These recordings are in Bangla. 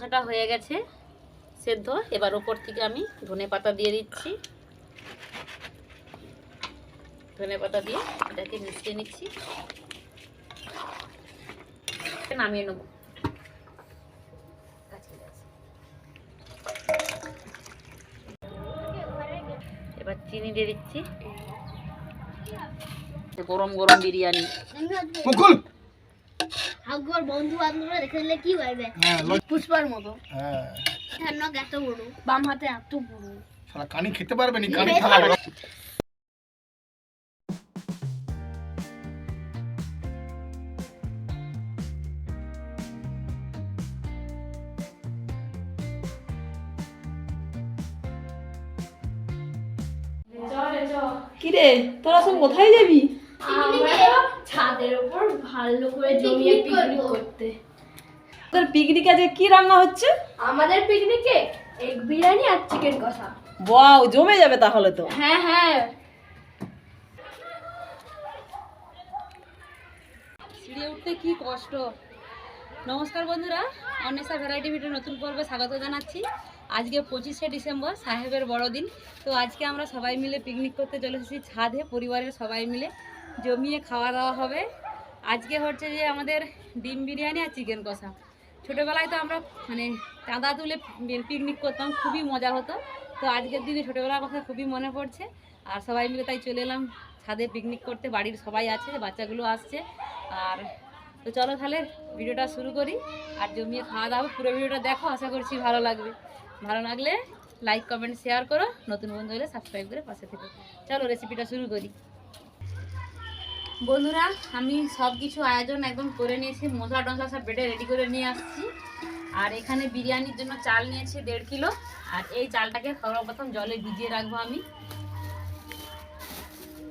মাংসটা হয়ে গেছে সেদ্ধ। এবার ওপর থেকে আমি ধনে পাতা দিয়ে দিচ্ছি। ধনে পাতা দিয়ে এটাকে মিশিয়ে নিচ্ছি। নামিয়ে নেব। এবার চিনি দিয়ে দিচ্ছি। গরম গরম বিরিয়ানি। মুকুল! আগর বন্ধু বান্ধবরা দেখে নিলে কি হ্যাঁ পুষ্পার মতো। হ্যাঁ। নখ এত বড়। বাম হাতে এত বড়। শালা কানি খেতে পারবে নি? কানি কিরে। তোরা সব কোথায় যাবি? ছাদের উপর ভালো করে জমিয়ে পিকনিক করতে। তোর পিকনিক আজকে কি রান্না হচ্ছে? আমাদের পিকনিকে এগ বিরিয়ানি আর চিকেন কষা। ওয়াও জমে যাবে তাহলে তো। হ্যাঁ হ্যাঁ। সিঁড়ে উঠতে কি কষ্ট। নমস্কার বন্ধুরা অন্বেষা ভ্যারাইটি ভিডিও নতুন পর্বে স্বাগত জানাচ্ছি। আজকে পঁচিশে ডিসেম্বর সাহেবের বড়দিন। তো আজকে আমরা সবাই মিলে পিকনিক করতে চলে এসেছি ছাদে পরিবারের সবাই মিলে। জমিয়ে খাওয়া দাওয়া হবে। আজকে হচ্ছে যে আমাদের ডিম বিরিয়ানি আর চিকেন কষা। ছোটোবেলায় তো আমরা মানে চাঁদা তুলে পিকনিক করতাম, খুবই মজা হতো। তো আজকের দিনে ছোটোবেলার কথা খুবই মনে পড়ছে। আর সবাই মিলে তাই চলে এলাম ছাদে পিকনিক করতে। বাড়ির সবাই আছে, বাচ্চাগুলো আসছে। আর তো চলো তাহলে ভিডিওটা শুরু করি। আর জমিয়ে খাওয়া দাওয়া, পুরো ভিডিওটা দেখো, আশা করছি ভালো লাগবে। ভালো লাগলে লাইক কমেন্ট শেয়ার করো। নতুন বন্ধু হলে সাবস্ক্রাইব করে পাশে থেকে। চলো রেসিপিটা শুরু করি। বন্ধুরা, আমি সব কিছু আয়োজন একদম করে নিয়েছি। মশলা টসলা সব বেটে রেডি করে নিয়ে আসছি। আর এখানে বিরিয়ানির জন্য চাল নিয়েছি দেড় কিলো। আর এই চালটাকে সর্বপ্রথম জলে ভিজিয়ে রাখব আমি।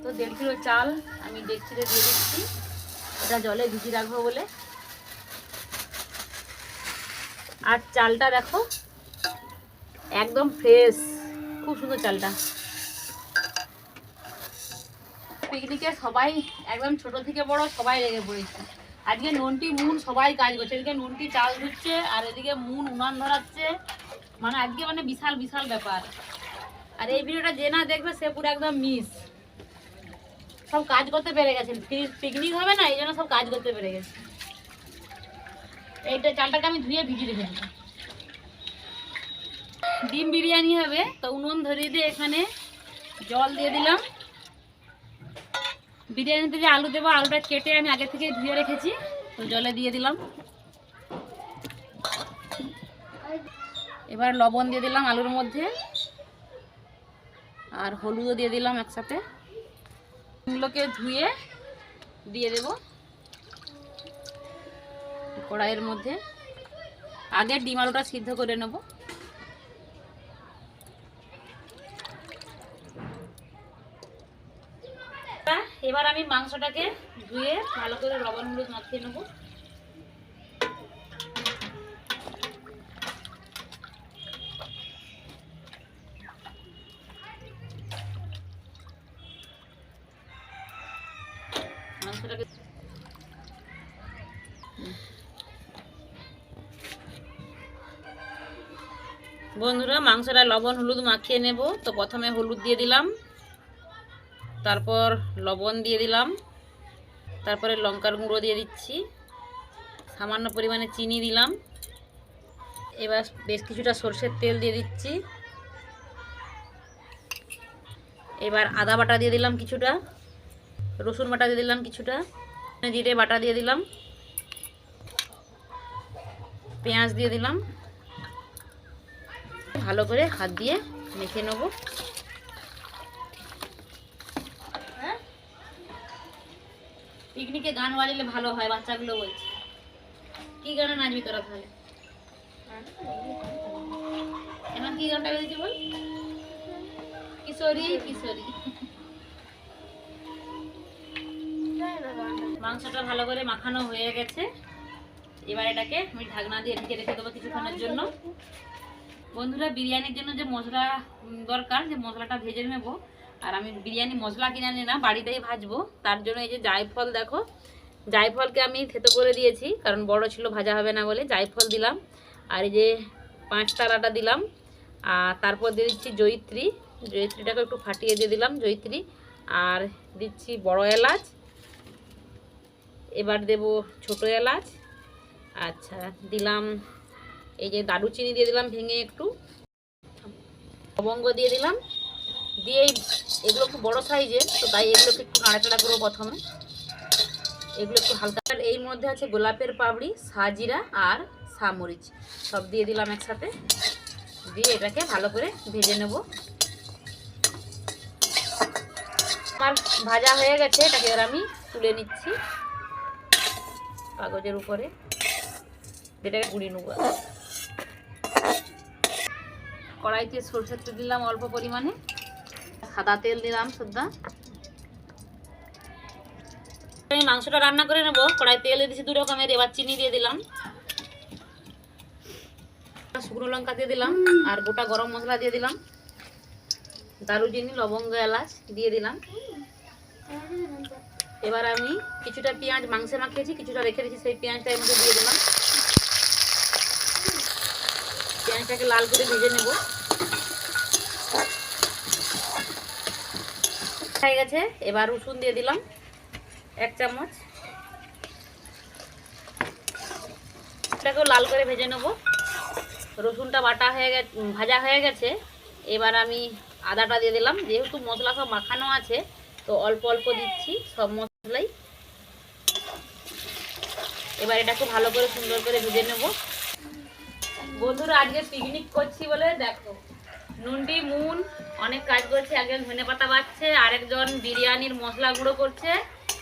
তো দেড় কিলো চাল আমি ডেকচিতে দিয়ে দিচ্ছি। এটা জলে ভিজিয়ে রাখব বলে। আর চালটা দেখো, একদম ফ্রেশ খুব সুন্দর চালটা। পিকনিকে সবাই, একদম ছোট থেকে বড় সবাই লেগে পড়েছে। আজকে নন্টি মুন সবাই কাজ করছে। এদিকে নন্টি চাল ধুচ্ছে, আর এদিকে মুন উনান ধরাচ্ছে। মানে আজকে মানে বিশাল বিশাল ব্যাপার। আর এই ভিডিওটা যে না দেখবে, সে পুরো একদম মিস সব কাজ করতে পেরে গেছেন পিকনিক হবে না, এই জন্য সব কাজ করতে পেরে গেছে। এইটা চালটাকে আমি ধুয়ে ভিজিয়ে রেখে দিলাম ডিম বিরিয়ানি হবে, তো উনুন ধরিয়ে দিয়ে এখানে জল দিয়ে দিলাম। বিরিয়ানিতে যে আলু দেবো, আলুটা কেটে আমি আগে থেকে ধুয়ে রেখেছি, তো জলে দিয়ে দিলাম। এবার লবণ দিয়ে দিলাম আলুর মধ্যে, আর হলুদও দিয়ে দিলাম একসাথে। এগুলোকে ধুয়ে দিয়ে দেব কড়াইয়ের মধ্যে। আগে ডিম আলুটা সিদ্ধ করে নেব। এবার আমি মাংসটাকে ধুয়ে ভালো করে লবণ হলুদ মাখিয়ে নেব। মাংসটাকে বন্ধুরা, মাংসটা লবণ হলুদ মাখিয়ে নেব। তো প্রথমে হলুদ দিয়ে দিলাম। তারপর লবণ দিয়ে দিলাম। তারপরে লঙ্কার গুঁড়ো দিয়ে দিচ্ছি। সামান্য পরিমাণে চিনি দিলাম। এবার বেশ কিছুটা সর্ষের তেল দিয়ে দিচ্ছি। এবার আদা বাটা দিয়ে দিলাম কিছুটা। রসুন বাটা দিয়ে দিলাম কিছুটা। জিরে বাটা দিয়ে দিলাম। পেঁয়াজ দিয়ে দিলাম। ভালো করে হাত দিয়ে মেখে নেব। পিকনিকে গান বাজালে ভালো হয়, বাচ্চাগুলো বলছে। কি গানে নাচবি তোরা তাহলে? এখন কি গানটা বেরিয়েছে বল? কিশোরী কিশোরী। মাংসটা ভালো করে মাখানো হয়ে গেছে। এবার এটাকে আমি ঢাকনা দিয়ে ঢেকে রেখে দেবো কিছুক্ষণের জন্য। বন্ধুরা, বিরিয়ানির জন্য যে মশলা দরকার, যে মশলাটা ভেজে নেব আর আমি বিরিয়ানি মশলা কিনে আনি না, বাড়িতেই ভাজবো। তার জন্য এই যে জায়ফল দেখো, জায়ফলকে আমি থেতো করে দিয়েছি, কারণ বড় ছিল, ভাজা হবে না বলে জায়ফল দিলাম। আর এই যে পাঁচ তারাটা দিলাম, আর তারপর দিয়ে দিচ্ছি জয়িত্রী। জয়িত্রীটাকে একটু ফাটিয়ে দিয়ে দিলাম, জয়িত্রী। আর দিচ্ছি বড় এলাচ। এবার দেব ছোট এলাচ। আচ্ছা দিলাম এই যে দারুচিনি দিয়ে দিলাম, ভেঙে একটু। লবঙ্গ দিয়ে দিলাম। দিয়ে এগুলো একটু বড় সাইজের তো তাই এগুলোকে একটু নাড়াচাড়া করব প্রথমে। এগুলো একটু হালকা। এর মধ্যে আছে গোলাপের পাপড়ি সাজিরা আর সামরিচ সব দিয়ে দিলাম একসাথে। দিয়ে এটাকে ভালো করে ভেজে নেব। আমার ভাজা হয়ে গেছে, এটাকে এবার আমি তুলে নিচ্ছি কাগজের উপরে। এটাকে গুঁড়ি নেব। কড়াইতে সরষের তেল দিলাম অল্প পরিমাণে। সাদা তেল দিলাম সুদ্ধা আমি মাংসটা রান্না করে নেব, কড়াই তেল দিয়েছি দু রকমের, এবার চিনি দিয়ে দিলাম। শুকনো লঙ্কা দিয়ে দিলাম, আর গোটা গরম মশলা দিয়ে দিলাম। দারুচিনি, লবঙ্গ, এলাচ দিয়ে দিলাম। এবার আমি কিছুটা পেঁয়াজ মাংসে মাখিয়েছি, কিছুটা রেখে দিয়েছি, সেই পেঁয়াজটা এর মধ্যে দিয়ে দিলাম। পেঁয়াজটাকে লাল করে ভেজে নেব। হয়ে গেছে, এবার রসুন দিয়ে দিলাম, এক চামচ। এটাকেও লাল করে ভেজে নেব। রসুনটা বাটা হয়ে গেছে ভাজা হয়ে গেছে, এবার আমি আদাটা দিয়ে দিলাম। যেহেতু মশলা সব মাখানো আছে, তো অল্প অল্প দিচ্ছি, সব মশলাই। এবার এটাকে ভালো করে সুন্দর করে ভেজে নেব। বন্ধুরা, আজকে পিকনিক করছি বলে দেখো। নুনটি মুন অনেক কাজ করছে, একজন ধনে পাতা বাচ্ছে আরেকজন বিরিয়ানির মশলা গুঁড়ো করছে।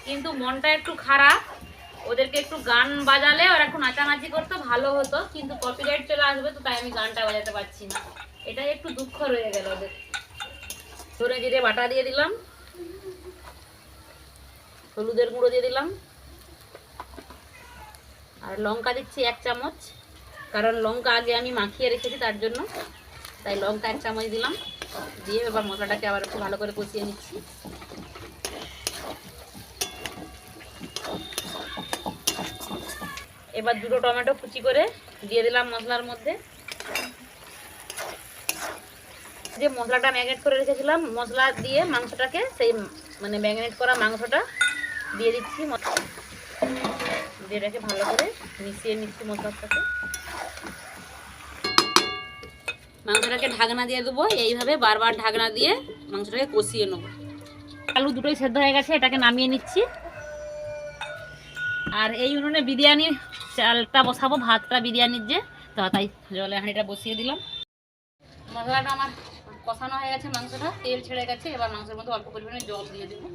কিন্তু মনটা একটু খারাপ। ওদেরকে একটু গান বাজালে ওরা একটু নাচানাচি করতো, ভালো হতো। কিন্তু কপিরাইট চলে আসবে তো তাই আমি গানটা বাজাতে পারছি না। এটাই একটু দুঃখ রয়ে গেল ওদের। ধরে জিরে বাটা দিয়ে দিলাম। হলুদের গুঁড়ো দিয়ে দিলাম। আর লঙ্কা দিচ্ছি এক চামচ। কারণ লঙ্কা আগে আমি মাখিয়ে রেখেছি তার জন্য। তাই লঙ্কা এক চামচ দিলাম। দিয়ে এবার মশলাটাকে আবার একটু ভালো করে কষিয়ে নিচ্ছি। এবার দুটো টমেটো কুচি করে দিয়ে দিলাম মশলার মধ্যে। যে মশলাটা ম্যাগনেট করে রেখেছিলাম, মশলা দিয়ে মাংসটাকে সেই মানে ম্যাগনেট করা মাংসটা দিয়ে দিচ্ছি। দিয়ে রেখে ভালো করে মিশিয়ে নিচ্ছি মশলার সাথে। মাংসটাকে ঢাকনা দিয়ে দেবো। এইভাবে বারবার ঢাকনা দিয়ে মাংসটাকে কষিয়ে নেব। আলু দুটোই সেদ্ধ হয়ে গেছে, এটাকে নামিয়ে নিচ্ছি। আর এই উনুনে বিরিয়ানি, চালটা বসাবো, ভাতটা বিরিয়ানির যে, তো তাই জলে হাঁড়িটা বসিয়ে দিলাম। মশলাটা আমার কষানো হয়ে গেছে মাংসটা, তেল ছেড়ে গেছে, এবার মাংসের মধ্যে অল্প পরিমাণে জল দিয়ে দেবো।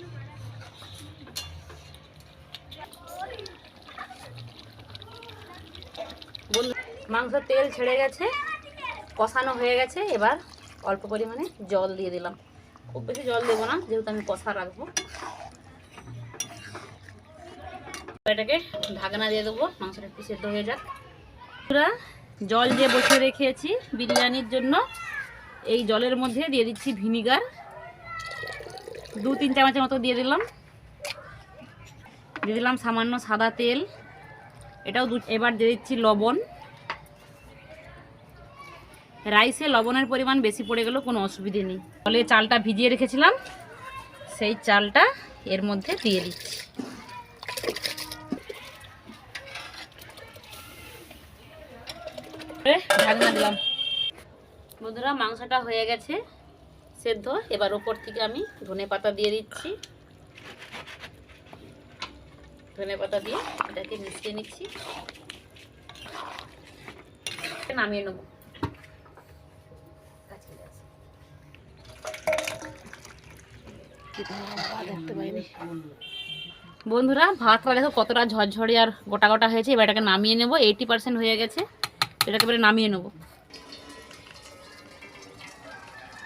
মাংস তেল ছেড়ে গেছে কষানো হয়ে গেছে, এবার অল্প পরিমাণে জল দিয়ে দিলাম। খুব বেশি জল দেবো না, যেহেতু আমি কষা রাখব। এটাকে ঢাকনা দিয়ে দেবো, মাংসটা একটু সেদ্ধ হয়ে যাক। পুরা জল দিয়ে বসে রেখেছি বিরিয়ানির জন্য, এই জলের মধ্যে দিয়ে দিচ্ছি ভিনিগার। দু তিন চামচের মতো দিয়ে দিলাম। দিয়ে দিলাম সামান্য সাদা তেল। এটাও দু, এবার দিয়ে দিচ্ছি লবণ। রাইসে লবণের পরিমাণ বেশি পড়ে গেলেও কোনো অসুবিধে নেই। ফলে চালটা ভিজিয়ে রেখেছিলাম। সেই চালটা এর মধ্যে দিয়ে দিচ্ছি। ঢাকনা দিলাম। বন্ধুরা, মাংসটা হয়ে গেছে সেদ্ধ। এবার ওপর থেকে আমি ধনে পাতা দিয়ে দিচ্ছি। ধনে পাতা দিয়ে এটাকে মিশিয়ে নিচ্ছি। নামিয়ে নেব। বন্ধুরা ভাতটা দেখো কতটা ঝরঝরে আর গোটা গোটা হয়েছে। এবার এটাকে নামিয়ে নেব এইটি পার্সেন্ট হয়ে গেছে। এটাকে এবারে নামিয়ে নেব।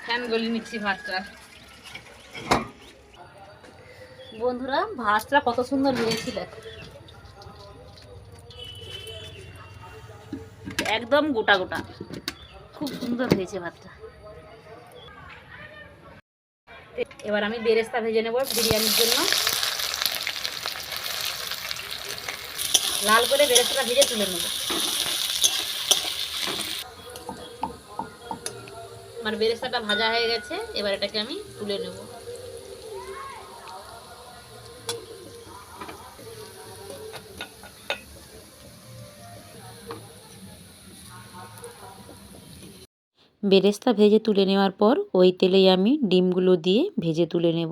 ফ্যান গলি নিচ্ছি ভাতটা। বন্ধুরা, ভাতটা কত সুন্দর হয়েছে, দেখো। একদম গোটা গোটা। খুব সুন্দর হয়েছে ভাতটা। এবার আমি বেরেস্তা ভেজে নেব বিরিয়ানির জন্য। লাল করে বেরেস্তাটা ভেজে তুলে নেব। আমার বেরেস্তাটা ভাজা হয়ে গেছে, এবার এটাকে আমি তুলে নেব। বেরেস্তা ভেজে তুলে নেওয়ার পর ওই তেলেই আমি ডিমগুলো দিয়ে ভেজে তুলে নেব।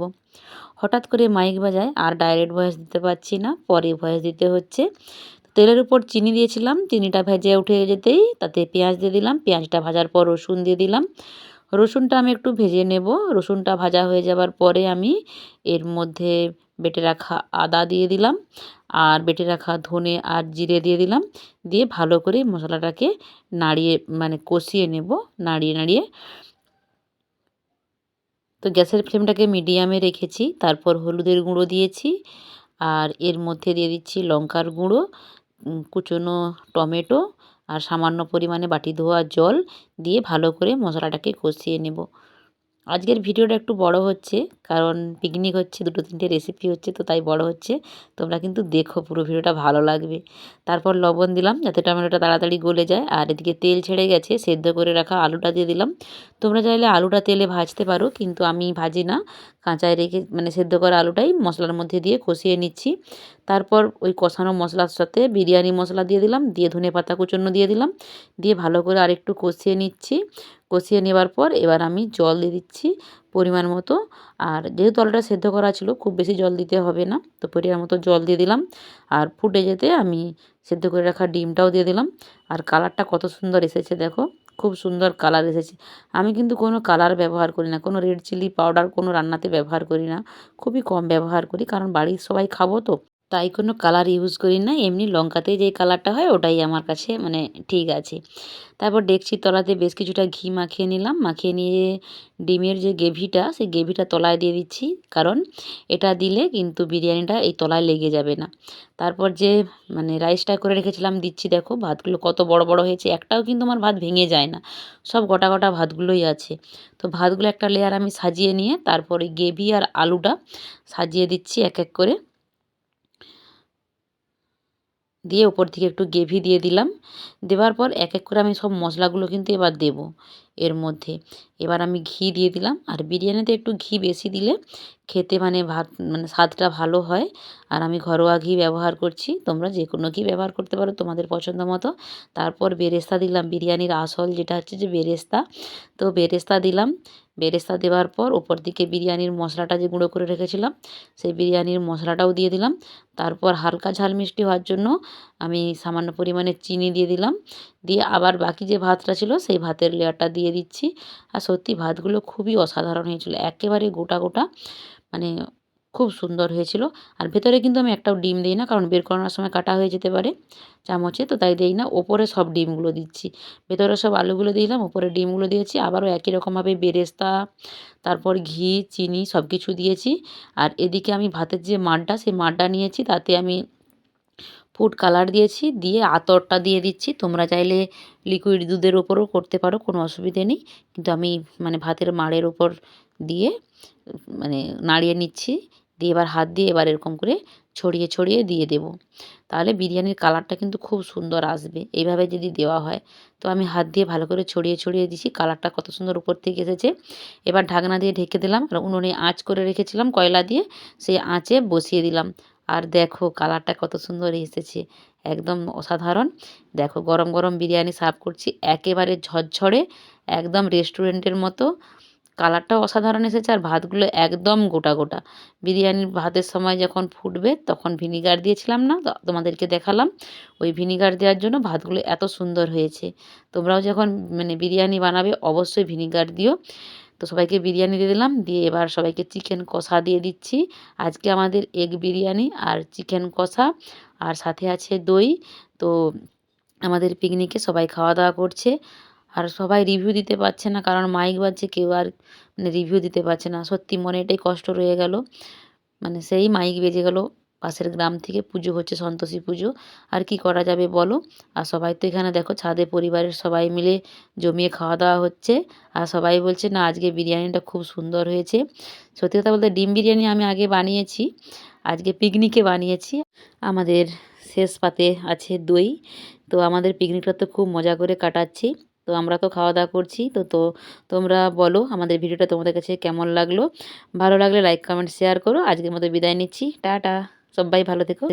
হঠাৎ করে মাইক বাজায় আর ডাইরেক্ট ভয়েস দিতে পারছি না, পরে ভয়েস দিতে হচ্ছে। তেলের উপর চিনি দিয়েছিলাম, চিনিটা ভেজে উঠে যেতেই তাতে পেঁয়াজ দিয়ে দিলাম, পেঁয়াজটা ভাজার পর রসুন দিয়ে দিলাম। রসুনটা আমি একটু ভেজে নেব, রসুনটা ভাজা হয়ে যাবার পরে আমি এর মধ্যে বেটে রাখা আদা দিয়ে দিলাম। আর বেটে রাখা ধনে আর জিরে দিয়ে দিলাম। দিয়ে ভালো করে মশলাটাকে নাড়িয়ে মানে কষিয়ে নেব, নাড়িয়ে নাড়িয়ে। তো গ্যাসের ফ্লেমটাকে মিডিয়ামে রেখেছি, তারপর হলুদের গুঁড়ো দিয়েছি। আর এর মধ্যে দিয়ে দিচ্ছি লঙ্কার গুঁড়ো কুচনো টমেটো আর সামান্য পরিমাণে বাটি ধোয়া জল দিয়ে ভালো করে মশলাটাকে কষিয়ে নেব। আজকের ভিডিওটা একটু বড় হচ্ছে, কারণ পিকনিক হচ্ছে, দুটো তিনটে রেসিপি হচ্ছে, তো তাই বড় হচ্ছে। তোমরা কিন্তু দেখো, পুরো ভিডিওটা ভালো লাগবে। তারপর লবণ দিলাম, যাতে টমেটোটা তাড়াতাড়ি গলে যায়। আর এদিকে তেল ছেড়ে গেছে, সেদ্ধ করে রাখা আলুটা দিয়ে দিলাম। তোমরা চাইলে আলুটা তেলে ভাজতে পারো, কিন্তু আমি ভাজি না। কাঁচায় রেখে মানে সেদ্ধ করা আলুটাই মশলার মধ্যে দিয়ে কষিয়ে নিচ্ছি। তারপর ওই কষানো মশলার সাথে বিরিয়ানি মশলা দিয়ে দিলাম, দিয়ে ধনে পাতা কুচন্ন দিয়ে দিলাম। দিয়ে ভালো করে আরেকটু কষিয়ে নিচ্ছি। কষিয়ে নেবার পর এবার আমি জল দিয়ে দিচ্ছি পরিমাণ মতো। আর যেহেতু আলুটা সেদ্ধ করা ছিল, খুব বেশি জল দিতে হবে না। তো পরিমাণ মতো জল দিয়ে দিলাম। আর ফুটে যেতে আমি সেদ্ধ করে রাখা ডিমটাও দিয়ে দিলাম। আর কালারটা কত সুন্দর এসেছে দেখো, খুব সুন্দর কালার এসেছে। আমি কিন্তু কোনো কালার ব্যবহার করি না, কোনো রেড চিলি পাউডার কোনো রান্নাতে ব্যবহার করি না। খুবই কম ব্যবহার করি, কারণ বাড়ির সবাই খাব তো। তাই কোনো কালার ইউজ করি না, এমনি লঙ্কাতে যে কালারটা হয় ওটাই আমার কাছে মানে ঠিক আছে। তারপর ডেকচির তলাতে বেশ কিছুটা ঘি মাখিয়ে নিলাম, মাখিয়ে নিয়ে ডিমের যে গ্রেভিটা, সেই গ্রেভিটা তলায় দিয়ে দিচ্ছি, কারণ এটা দিলে কিন্তু বিরিয়ানিটা এই তলায় লেগে যাবে না। তারপর যে মানে রাইসটা করে রেখেছিলাম, দিচ্ছি দেখো ভাতগুলো কত বড় বড় হয়েছে, একটাও কিন্তু আমার ভাত ভেঙে যায় না, সব গোটা গোটা ভাতগুলোই আছে। তো ভাতগুলো একটা লেয়ার আমি সাজিয়ে নিয়ে তারপরে গ্রেভি আর আলুটা সাজিয়ে দিচ্ছি এক এক করে। দিয়ে উপর থেকে একটু গ্রেভি দিয়ে দিলাম। দেওয়ার পর এক এক করে আমি সব মশলাগুলো কিন্তু এবার দেব। এর মধ্যে। এবার আমি ঘি দিয়ে দিলাম। আর বিরিয়ানিতে একটু ঘি বেশি দিলে খেতে মানে ভাত মানে স্বাদটা ভালো হয়। আর আমি ঘরোয়া ঘি ব্যবহার করছি। তোমরা যে কোনো ঘি ব্যবহার করতে পারো তোমাদের পছন্দ মতো। তারপর বেরেস্তা দিলাম বিরিয়ানির আসল যেটা হচ্ছে যে বেরেস্তা। তো বেরেস্তা দিলাম। বেরেস্তা দেওয়ার পর ওপর দিকে বিরিয়ানির মশলাটা যে গুঁড়ো করে রেখেছিলাম, সেই বিরিয়ানির মশলাটাও দিয়ে দিলাম। তারপর হালকা ঝাল মিষ্টি হওয়ার জন্য আমি সামান্য পরিমাণে চিনি দিয়ে দিলাম। দিয়ে আবার বাকি যে ভাতটা ছিল, সেই ভাতের লেয়ারটা দিয়ে দিচ্ছি। আর সত্যি ভাতগুলো খুবই অসাধারণ হয়েছিল। একেবারে গোটা গোটা মানে খুব সুন্দর হয়েছিল। আর ভেতরে কিন্তু আমি একটাও ডিম দিই না, কারণ বের করানোর সময় কাটা হয়ে যেতে পারে চামচে, তো তাই দিই না। ওপরে সব ডিমগুলো দিচ্ছি। ভেতরে সব আলুগুলো দিলাম, ওপরে ডিমগুলো দিয়েছি। আবারও একই রকমভাবে বেরেস্তা, তারপর ঘি, চিনি সব কিছু দিয়েছি। আর এদিকে আমি ভাতের যে মাড়টা, সেই মাড়টা নিয়েছি, তাতে আমি ফুড কালার দিয়েছি, দিয়ে আতরটা দিয়ে দিচ্ছি। তোমরা চাইলে লিকুইড দুধের ওপরও করতে পারো, কোনো অসুবিধে নেই। কিন্তু আমি মানে ভাতের মাড়ের ওপর দিয়ে মানে নাড়িয়ে নিচ্ছি। দিয়ে এবার হাত দিয়ে এবার এরকম করে ছড়িয়ে ছড়িয়ে দিয়ে দেবো। তাহলে বিরিয়ানির কালারটা কিন্তু খুব সুন্দর আসবে। এইভাবে যদি দেওয়া হয়, তো আমি হাত দিয়ে ভালো করে ছড়িয়ে ছড়িয়ে দিছি কালারটা কত সুন্দর উপর থেকে এসেছে। এবার ঢাকনা দিয়ে ঢেকে দিলাম। আর উনুনে আঁচ করে রেখেছিলাম কয়লা দিয়ে, সেই আঁচে বসিয়ে দিলাম। আর দেখো কালারটা কত সুন্দর এসেছে। একদম অসাধারণ। দেখো গরম গরম বিরিয়ানি সার্ভ করছি একেবারে ঝরঝরে, একদম রেস্টুরেন্টের মতো। কালারটাও অসাধারণ এসেছে আর ভাতগুলো একদম গোটা গোটা। বিরিয়ানির ভাতের সময় যখন ফুটবে তখন ভিনিগার দিয়েছিলাম না তোমাদেরকে দেখালাম। ওই ভিনিগার দেওয়ার জন্য ভাতগুলো এত সুন্দর হয়েছে। তোমরাও যখন মানে বিরিয়ানি বানাবে অবশ্যই ভিনিগার দিও। তো সবাইকে বিরিয়ানি দিয়ে দিলাম। দিয়ে এবার সবাইকে চিকেন কষা দিয়ে দিচ্ছি। আজকে আমাদের এগ বিরিয়ানি আর চিকেন কষা। আর সাথে আছে দই। তো আমাদের পিকনিকে সবাই খাওয়া দাওয়া করছে। আর সবাই রিভিউ দিতে পারছে না, কারণ মাইক বাজছে, কেউ আর মানে রিভিউ দিতে পারছে না। সত্যি মনে এটাই কষ্ট রয়ে গেল। মানে সেই মাইক বেজে গেল। পাশের গ্রাম থেকে পুজো হচ্ছে সন্তোষী পুজো। আর কি করা যাবে বলো? আর সবাই তো এখানে দেখো, ছাদে পরিবারের সবাই মিলে জমিয়ে খাওয়া দাওয়া হচ্ছে। আর সবাই বলছে, না, আজকে বিরিয়ানিটা খুব সুন্দর হয়েছে। সত্যি কথা বলতে ডিম বিরিয়ানি আমি আগে বানিয়েছি, আজকে পিকনিকে বানিয়েছি। আমাদের শেষ পাতে আছে দই। তো আমাদের পিকনিকটা তো খুব মজা করে কাটাচ্ছি। তো আমরা তো খাওয়া দাওয়া করছি। তো তো তোমরা বলো, আমাদের ভিডিওটা তোমাদের কাছে কেমন লাগল? ভালো লাগলে লাইক কমেন্ট শেয়ার করো। আজকের মতো বিদায় নিচ্ছি। টাটা। সবাই ভালো থেকো।